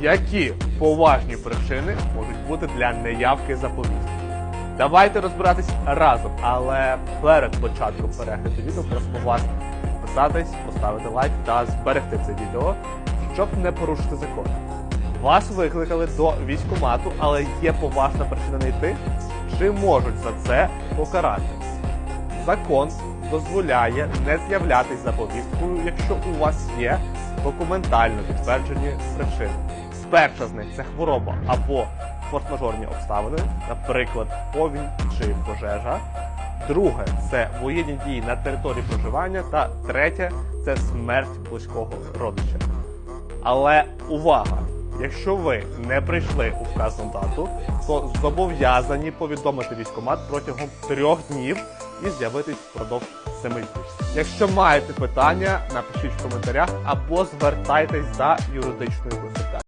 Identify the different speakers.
Speaker 1: Які поважні причини можуть бути для неявки за? Давайте розбиратись разом, але перед початком перегляду відео просимо вас підписатись, поставити лайк та зберегти це відео, щоб не порушити закон. Вас викликали до військкомату, але є поважна причина не йти. Чи можуть за це покарати? Закон дозволяє не з'являтись за повісткою, якщо у вас є документально підтверджені причини. Перша з них це хвороба або форс-мажорні обставини, наприклад, повінь чи пожежа. Друге це воєнні дії на території проживання. Та третє це смерть близького родича. Але увага! Якщо ви не прийшли у вказану дату, то зобов'язані повідомити військкомат протягом трьох днів і з'явитись впродовж семи днів. Якщо маєте питання, напишіть в коментарях або звертайтесь за юридичною консультацією.